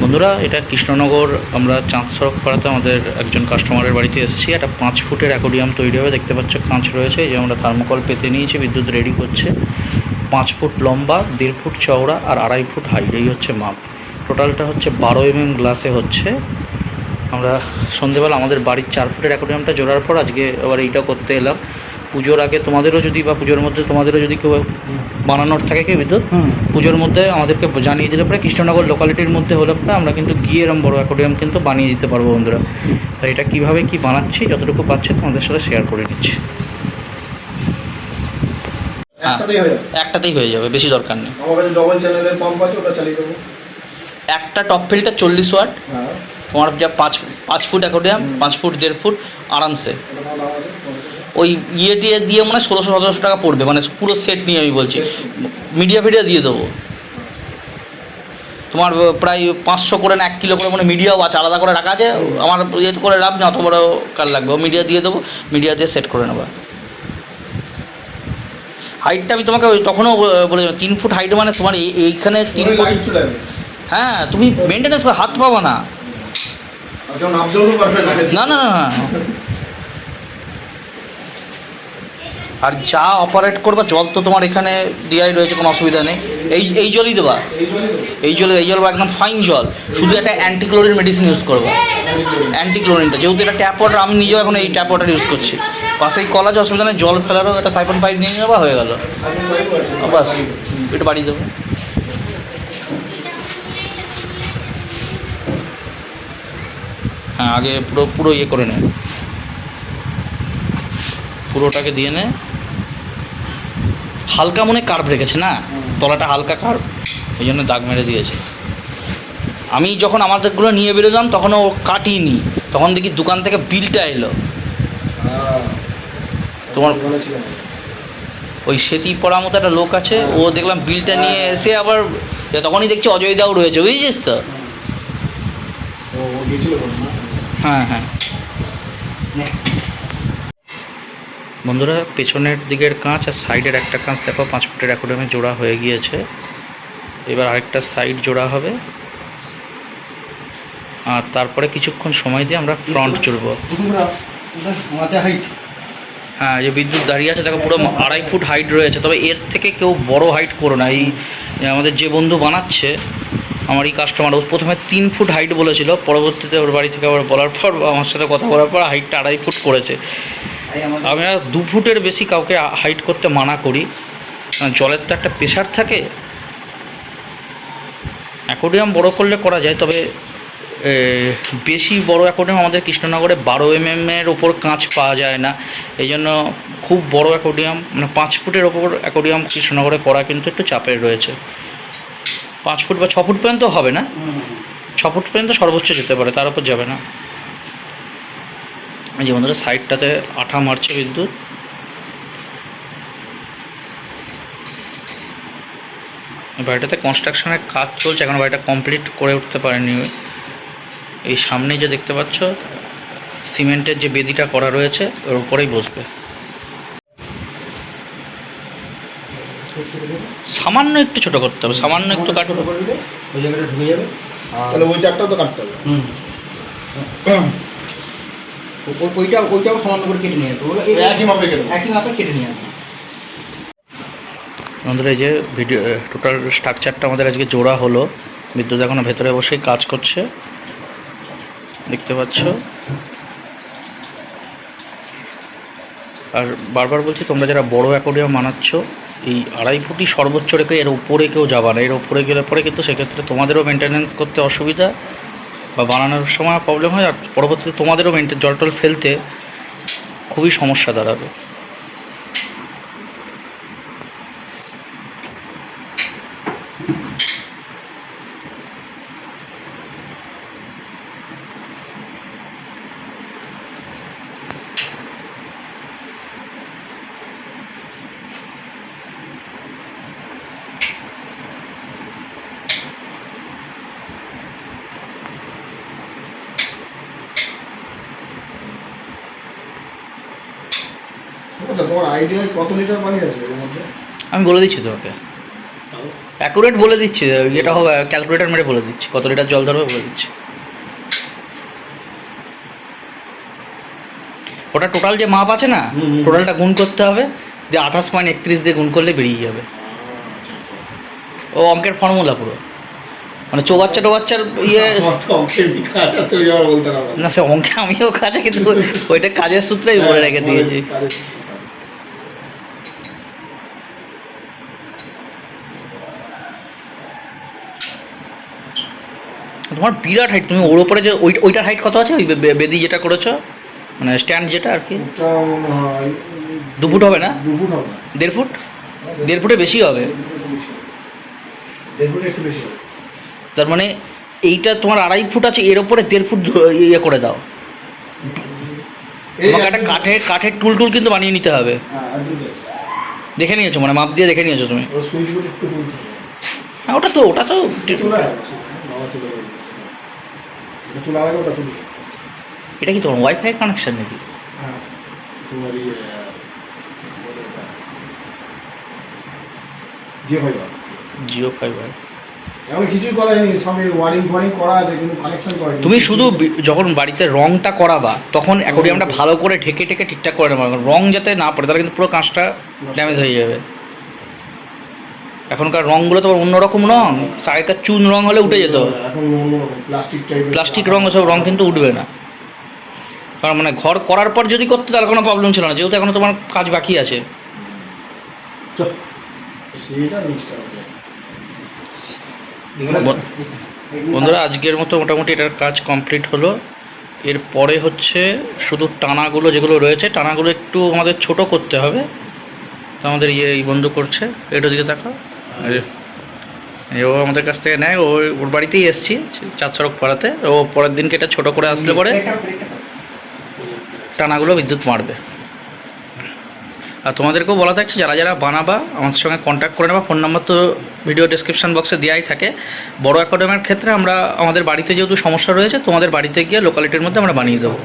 বন্ধুরা, এটা কৃষ্ণনগর। আমরা চাঁদ সড়ক পাড়াতে আমাদের একজন কাস্টমারের বাড়িতে এসেছি। একটা পাঁচ ফুটের অ্যাকোডিয়াম তৈরি হবে। দেখতে পাচ্ছ কাঁচ রয়েছে। এই যে আমরা থার্মোকল পেতে নিয়েছি, বিদ্যুৎ রেডি করছে। পাঁচ ফুট লম্বা, দেড় ফুট চওড়া আর আড়াই ফুট হাইট এই হচ্ছে মাপ। টোটালটা হচ্ছে বারো এমএম গ্লাসে হচ্ছে। আমরা সন্ধেবেলা আমাদের বাড়ির চার ফুটের অ্যাকোডিয়ামটা জোড়ার পর আজকে আবার এইটা করতে এলাম। পুজোর আগে তোমাদেরও যদি বা পুজোর মধ্যে তোমাদেরও যদি কেউ বানানোর থাকে কি বিদ্যুৎ? পুজোর মধ্যে আমাদেরকে জানিয়ে দিলে পরে কৃষ্ণনগর লোকালিটির মধ্যে হলে পরে আমরা কিন্তু গিয়ে এরম বড় অ্যাকোডিয়াম কিন্তু বানিয়ে দিতে পারব বন্ধুরা। তাই এটা কীভাবে কি বানাচ্ছি যতটুকু পাচ্ছি তোমাদের সাথে শেয়ার করে নিচ্ছি। একটাতেই হয়ে যাবে। একটাতেই হয়ে যাবে বেশি দরকার নেই। ডবল চ্যানেলের পাম্প আছে ওটা চালিয়ে দেবো। একটা টপ ফিল্টার চল্লিশ ওয়াট হ্যাঁ। তোমার যা পাঁচ পাঁচ ফুট অ্যাকোডিয়াম হুম। পাঁচ ফুট দেড় ফুট আরামসে। ওই ইয়ে টিয়ে দিয়ে মানে ষোলোশো সতেরোশো টাকা পড়বে মানে পুরো সেট নিয়ে আমি বলছি। মিডিয়া ফিডিয়া দিয়ে দেবো। তোমার প্রায় পাঁচশো করে না এক কিলো করে মানে মিডিয়াও আছে আলাদা করে রাখা আছে আমার ইয়ে করে লাভ না অত বড় কার লাগবে মিডিয়া দিয়ে দেবো মিডিয়া দিয়ে সেট করে নেব। হাইটটা আমি তোমাকে ওই তখনও বলে তিন ফুট হাইট মানে তোমার এই- এইখানে তিন ফুট হ্যাঁ তুমি মেনটেন্যান্স হাত পাবা না না না না না না আর যা অপারেট করবা, জল তো তোমার এখানে দেওয়াই রয়েছে, কোনো অসুবিধা নেই। এই এই জলই দেবা। এই জলই তো এই জল বা একদম ফাইন জল। শুধু একটা অ্যান্টিক্লোরিন মেডিসিন ইউজ করব। অ্যান্টিক্লোরিনটা যেহেতু এটা ট্যাপ ওয়াটার আমি নিজেও এখন এই ট্যাপ ওয়াটার ইউজ করছি। পাশেই কলা যে অসুবিধা নেই, জল ফেলারও একটা সাইফন পাইপ নিয়ে নেওয়া হয়ে গেল। বাস একটু বাড়িয়ে দেবো। হ্যাঁ আগে পুরো পুরো ইয়ে করে নে। পুরোটাকে দিয়ে নে। হালকা মনে কার্ভ রেখেছে না? তলাটা হালকা কার্ভ ওই জন্য দাগ মেরে দিয়েছে। আমি যখন আমাদেরগুলো নিয়ে বেরোলাম তখন ও কাটিনি। তখন দেখি দোকান থেকে বিলটা এলো। হ্যাঁ। তোমার- ওই সেতি পড়ার মতো একটা লোক আছে ও দেখলাম বিলটা নিয়ে এসে আবার তখনই দেখছি অজয় দাও রয়েছে বুঝেছিস তো? না? হ্যাঁ। হ্যাঁ। বন্ধুরা পেছনের দিকের কাঁচ আর সাইডের একটা কাঁচ দেখো পাঁচ ফুটের অ্যাকোডামে জোড়া হয়ে গিয়েছে। এবার আরেকটা সাইড জোড়া হবে। আর তারপরে কিছুক্ষণ সময় দিয়ে আমরা ফ্রন্ট চুড়বো হ্যাঁ যে বিদ্যুৎ দাঁড়িয়ে আছে দেখো পুরো আড়াই ফুট হাইট রয়েছে। তবে এর থেকে কেউ বড় হাইট করো না। এই আমাদের যে বন্ধু বানাচ্ছে আমার এই কাস্টমার ও প্রথমে তিন ফুট হাইট বলেছিল পরবর্তীতে ওর বাড়ি থেকে আবার বলার পর আমার সাথে কথা বলার পর হাইটটা আড়াই ফুট করেছে। আমি আর দু ফুটের বেশি কাউকে হাইট করতে মানা করি। কারণ জলের তো একটা প্রেশার থাকে। অ্যাকোডিয়াম বড় করলে করা যায় তবে বেশি বড় অ্যাকোডিয়াম আমাদের কৃষ্ণনগরে বারো এম এর ওপর কাঁচ পাওয়া যায় না। এই জন্য খুব বড় অ্যাকোডিয়াম মানে পাঁচ ফুটের ওপর অ্যাকোডিয়াম কৃষ্ণনগরে করা কিন্তু একটু চাপের রয়েছে। পাঁচ ফুট বা ছ ফুট পর্যন্ত হবে না? ছ ফুট পর্যন্ত সর্বোচ্চ যেতে পারে তার উপর যাবে না। যে বন্ধুরা সাইডটাতে আঠা মারছে বিদ্যুৎ। বাড়িটাতে কনস্ট্রাকশনের কাজ চলছে এখন বাড়িটা কমপ্লিট করে উঠতে পারেনি। এই সামনে যে দেখতে পাচ্ছ সিমেন্টের যে বেদিটা করা রয়েছে ওর উপরেই বসবে। সামান্য একটু ছোট করতে হবে সামান্য একটু কাটবো ওই জায়গাটা ঢুকে যাবে। তাহলে ওই চারটাও তো কাটতে হবে। হুম। ও- ওইটা ওইটাও সামান্য করে কেটে নিয়ে আসব। একই মাপে কেটে একই মাপে কেটে নিয়ে আসব। আমাদের এই যে ভিডিও টোটাল স্ট্রাকচারটা আমাদের আজকে জোড়া হলো। বিদ্যুৎ এখনও ভেতরে বসেই কাজ করছে। দেখতে পাচ্ছ? আর বারবার বলছি তোমরা যারা বড় অ্যাকোডিয়াম বানাচ্ছ এই আড়াই ফুটি সর্বোচ্চ রেখে এর উপরে কেউ যাবা না। এর উপরে গেলে পরে কিন্তু সেক্ষেত্রে তোমাদেরও মেনটেনেন্স করতে অসুবিধা। বা বানানোর সময় প্রবলেম হয় আর পরবর্তীতে তোমাদেরও মেন্টের জল টল ফেলতে খুবই সমস্যা দাঁড়াবে। তোমার আইডিয়া কত লিটার পানি আছে আমি বলে দিচ্ছি তোমাকে। অ্যাকুরেট বলে দিচ্ছি যেটা হোক ক্যালকুলেটার মেরে বলে দিচ্ছি। কত লিটার জল ধরবে বলে দিচ্ছি। ওটা টোটাল যে মাপ আছে না। টোটালটা গুণ করতে হবে। যে আঠাশ পয়েন্ট একত্রিশ দিয়ে গুণ করলে বেরিয়ে যাবে। ও অঙ্কের ফর্মুলা পুরো। মানে চৌবাচ্চা টোবাচ্চার ইয়ে না। না সে অঙ্কে আমিও কাজে কিন্তু ওইটা কাজের সূত্রেই বলে রেখে দিয়েছি। তোমার বিরাট হাইট তুমি ওর উপরে যে ওই ওইটার হাইট কত আছে? ওই বেদি যেটা করেছ? মানে স্ট্যান্ড যেটা আর কি? দু ফুট হবে না। দেড় ফুট? দেড় ফুটে বেশি হবে। তার মানে এইটা তোমার আড়াই ফুট আছে এর উপরে দেড় ফুট ইয়ে করে দাও। তোমাকে একটা কাঠের কাঠের টুল টুল কিন্তু বানিয়ে নিতে হবে। হ্যাঁ। দেখে নিয়েছো মানে মাপ দিয়ে দেখে নিয়েছো তুমি। হ্যাঁ ওটা তো ওটা তো তোলা বাবা তুলে। এটা ওটা কি তোমার ওয়াইফাই কানেকশন নাকি? হ্যাঁ, তোমার ইয়ে, জিও ফাইবার। জিও ফাইবার এখন কিছুই করা হয়নি সবই ওয়ারিং ফোয়ারিং করা আছে কিন্তু কানেকশন করেনি তুমি শুধু যখন বাড়িতে রংটা করাবা তখন অ্যাকোরিয়ামটা ভালো করে ঢেকে ঢেকে ঠিকঠাক করে নেবা। রং যাতে না পড়ে তাহলে কিন্তু পুরো কাঁচটা ড্যামেজ হয়ে যাবে। এখনকার রঙগুলো তো অন্যরকম রং। আগেকার চুন রং হলে উঠে যেত। প্লাস্টিক রং ওসব রং কিন্তু উঠবে না। কারণ মানে ঘর করার পর যদি করতে, তাহলে কোনো প্রবলেম ছিল না। যেহেতু এখনও তোমার কাজ বাকি আছে। বন্ধুরা, আজকের মতো মোটামুটি এটার কাজ কমপ্লিট হলো। এরপরে হচ্ছে শুধু টানাগুলো যেগুলো রয়েছে, টানাগুলো একটু আমাদের ছোট করতে হবে। আমাদের ইয়ে বন্ধু করছে। এটার দিকে দেখো ও আমাদের কাছ থেকে নেয় ও ওর বাড়িতেই এসছি চার সড়ক পাড়াতে। ও পরের দিনকে এটা ছোটো করে আসলে পরে টানাগুলো বিদ্যুৎ মারবে। আর তোমাদেরকেও বলা থাকছে যারা যারা বানাবা আমাদের সঙ্গে কন্ট্যাক্ট করে নেবা। ফোন নাম্বার তো ভিডিও ডেসক্রিপশন বক্সে দেওয়াই থাকে। বড় অ্যাকাডেমির ক্ষেত্রে আমরা আমাদের বাড়িতে যেহেতু সমস্যা রয়েছে তোমাদের বাড়িতে গিয়ে লোকালিটির মধ্যে আমরা বানিয়ে দেবো।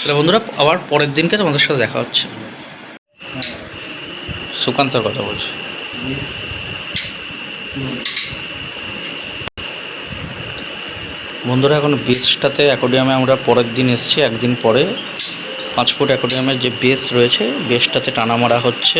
তাহলে বন্ধুরা আবার পরের দিনকে তোমাদের সাথে দেখা হচ্ছে। সুকান্তর কথা বলছি। বন্ধুরা, এখন বেসটাতে অ্যাকোডিয়ামে আমরা পরের দিন এসেছি, একদিন পরে পাঁচ ফুট অ্যাকোডিয়ামের যে বেস রয়েছে বেসটাতে টানা মারা হচ্ছে।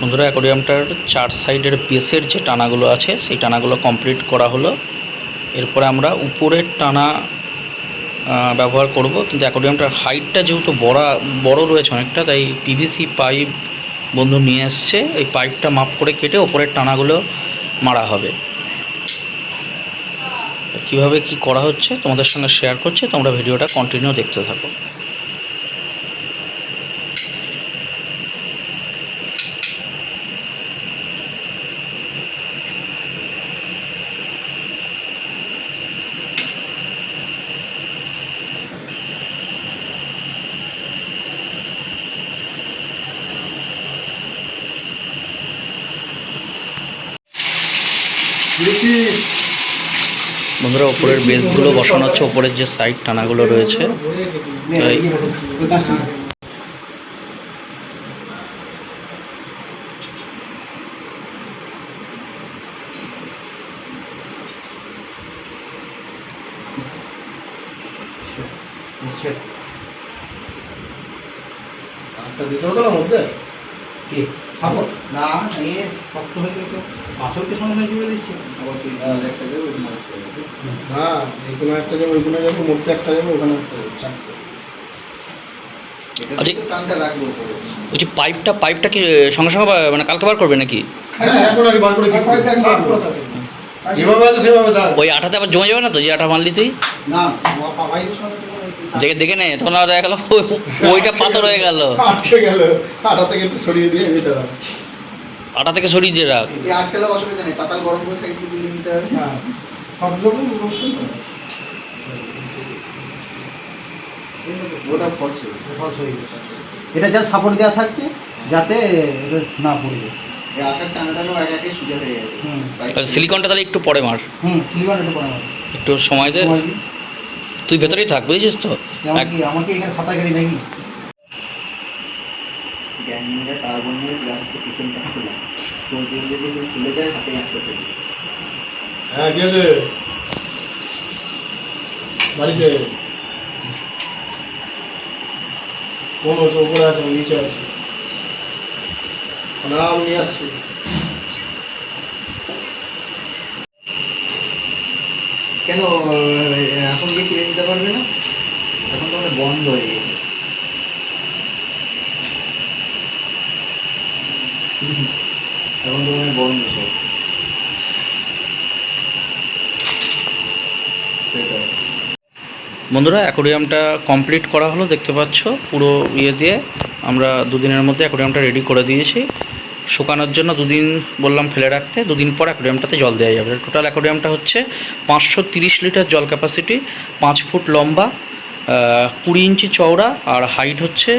বন্ধুরা, অ্যাকোরিয়ামটার চার সাইডের বেসের যে টানাগুলো আছে, সেই টানাগুলো কমপ্লিট করা হলো। এরপরে আমরা উপরের টানা ব্যবহার করব। কিন্তু অ্যাকোরিয়ামটার হাইটটা যেহেতু বড় বড় রয়েছে অনেকটা, তাই পিভিসি পাইপ বন্ধু নিয়ে এসছে। এই পাইপটা মাপ করে কেটে ওপরের টানাগুলো মারা হবে। কীভাবে কি করা হচ্ছে তোমাদের সঙ্গে শেয়ার করছি, তোমরা ভিডিওটা কন্টিনিউ দেখতে থাকো। বন্ধুরা ওপরের বেসগুলো বসানো হচ্ছে ওপরের যে সাইড টানাগুলো রয়েছে দিতে হতো না মধ্যে? সাপোর্ট না এ শক্ত হয়ে গেলে তো পাথরকে সঙ্গে সঙ্গে জুড়ে দিচ্ছে। আবার কি? একটা যাবে হ্যাঁ এই কোনো একটা যাবে ওই কোনো যাবে মধ্যে একটা যাবে ওখানে একটা যাবে চারটে আচ্ছা। বলছি পাইপটা পাইপটা কি সঙ্গে সঙ্গে মানে কালকে বার করবে নাকি? হ্যাঁ ওই আঠাতে আবার জমে যাবে না তো? যে আঠা মারলি তুই না দেখে দেখে নে তখন আর দেখা গেল ওইটা পাথর হয়ে গেল। আটকে গেল। আটা থেকে একটু সরিয়ে দিয়ে এটা রাখ। আটা থেকে সরিয়ে দিয়ে রাখ। এই আটকালে অসুবিধা নেই তাতাল গরম করে সাইড দিয়ে তুলে নিতে হবে। হ্যাঁ। সব রকম ওটা ফলস ফলস হয়ে গেছে। এটা যা সাপোর্ট দেওয়া থাকছে যাতে এটা না পড়ে যায়। সিলিকনটা তাহলে একটু পরে মার। হুম সিলিকন একটু পরে আমার একটু সময় দে। দিই। তুই ভেতরেই থাক বুঝেছিস তো? আমার এক- কি আমার কি এখানে সাঁতার নাকি গ্যাংনিংটা কার্বনের গ্লাসটা পিছনটা খোলা চলতে চলতে যদি খুলে যায় হাতে আটকে ফেলি হ্যাঁ আছে? বাড়িতে? কোন উপরে আছে নিচে আছি? না আমি নিয়ে আসছি। কেন এখন গিয়ে কিনে নিতে পারবে না? এখন তো মানে বন্ধ হয়ে গেছে। এখন তো মানে বন্ধ সব। বন্ধুরা, অ্যাকোরিয়ামটা কমপ্লিট করা হলো, দেখতে পাচ্ছ, পুরো ইয়ে দিয়ে। আমরা দুদিনের মধ্যে অ্যাকোরিয়ামটা রেডি করে দিয়েছি। শুকানোর জন্য দুদিন বললাম ফেলে রাখতে দুদিন পর অ্যাকোরিয়ামটাতে জল দেওয়া যাবে। টোটাল অ্যাকোরিয়ামটা হচ্ছে পাঁচশো তিরিশ লিটার জল ক্যাপাসিটি পাঁচ ফুট লম্বা কুড়ি ইঞ্চি চওড়া আর হাইট হচ্ছে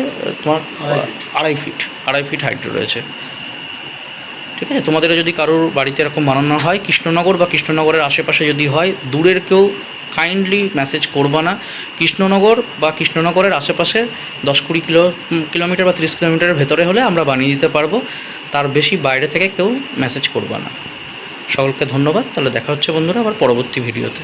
তোমার আড়াই ফিট। আড়াই ফিট হাইট রয়েছে। ঠিক আছে? তোমাদের যদি কারোর বাড়িতে এরকম বানানো হয় কৃষ্ণনগর বা কৃষ্ণনগরের আশেপাশে যদি হয় দূরের কেউ কাইন্ডলি মেসেজ করবা না। কৃষ্ণনগর বা কৃষ্ণনগরের আশেপাশে দশ কুড়ি কিলো কিলোমিটার বা তিরিশ কিলোমিটারের ভেতরে হলে আমরা বানিয়ে দিতে পারব। তার বেশি বাইরে থেকে কেউ মেসেজ করবা না। সকলকে ধন্যবাদ। তাহলে দেখা হচ্ছে বন্ধুরা আবার পরবর্তী ভিডিওতে